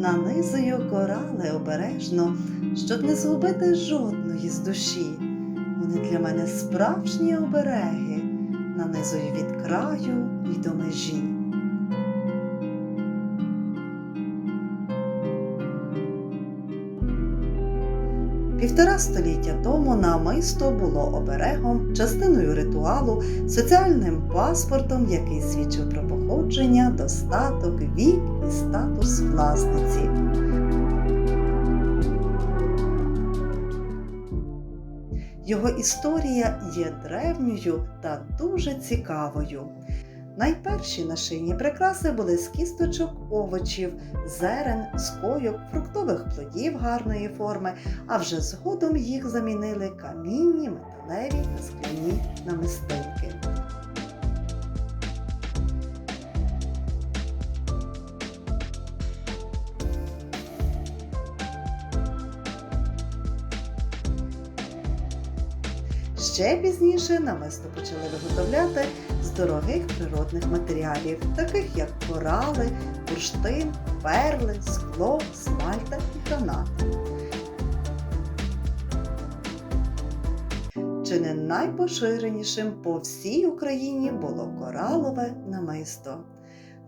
нанизую корали обережно, щоб не згубити жодної з душі. Вони для мене справжні обереги, нанизую від краю і до межі. Півтора століття тому намисто було оберегом, частиною ритуалу, соціальним паспортом, який свідчив про походження, достаток, вік і статус власниці. Його історія є древньою та дуже цікавою. Найперші нашинні прикраси були з кісточок овочів, зерен, скойок, фруктових плодів гарної форми, а вже згодом їх замінили камінні, металеві та скляні намистинки. Ще пізніше намисто почали виготовляти з дорогих природних матеріалів, таких як корали, бурштин, перли, скло, смальта і гранат. Чи не найпоширенішим по всій Україні було коралове намисто.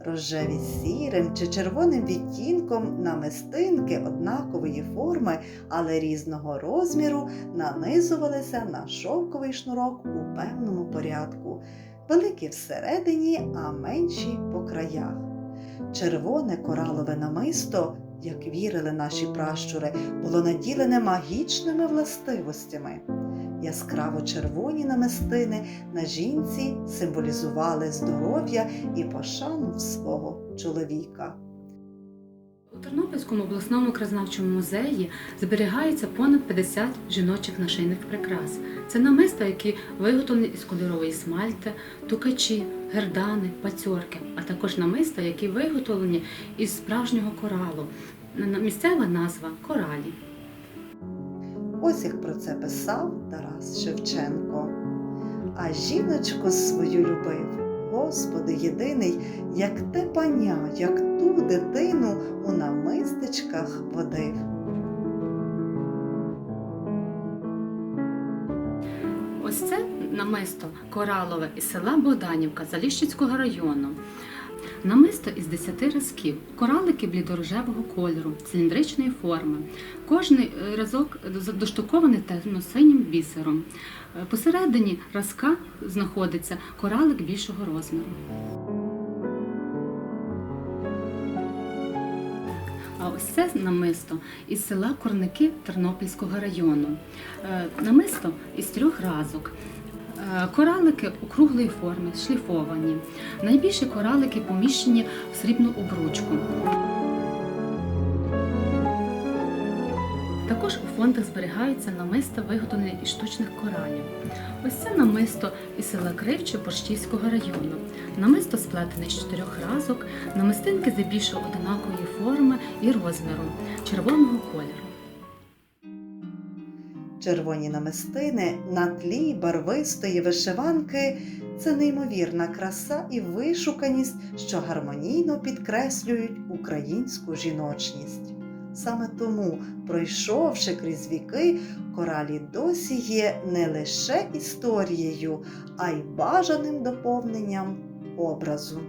Рожеві сірим чи червоним відтінком намистинки однакової форми, але різного розміру нанизувалися на шовковий шнурок у певному порядку, великі всередині, а менші по краях. Червоне коралове намисто, як вірили наші пращури, було наділене магічними властивостями. Яскраво червоні намистини на жінці символізували здоров'я і пошану свого чоловіка. У Тернопільському обласному краєзнавчому музеї зберігається понад 50 жіночих нашийних прикрас. Це намиста, які виготовлені із кольорової смальти, тукачі, гердани, пацьорки, а також намиста, які виготовлені із справжнього коралу. Місцева назва коралі. Ось як про це писав Тарас Шевченко. А жіночку свою любив, Господи єдиний, як те паня, як ту дитину у намистечках водив. Ось це намисто коралове із села Богданівка Заліщицького району. Намисто із 10 разків, коралики блідорожевого кольору, циліндричної форми. Кожний е, разок доштукований темно-синім бісером. Е, Посередині разка знаходиться коралик більшого розміру. А ось це намисто із села Корники Тернопільського району. Е, Намисто із трьох разок. Е, Коралики округлої форми, шліфовані. Найбільші коралики поміщені в срібну обручку. Також у фондах зберігаються намиста, виготовлені із штучних коралів. Ось це намисто із села Кривче Борщівського району. Намисто сплетене з чотирьох разок, намистинки здебільшого однакової форми і розміру, червоного кольору. Червоні намистини на тлі барвистої вишиванки це неймовірна краса і вишуканість, що гармонійно підкреслюють українську жіночність. Саме тому, пройшовши крізь віки, коралі досі є не лише історією, а й бажаним доповненням образу.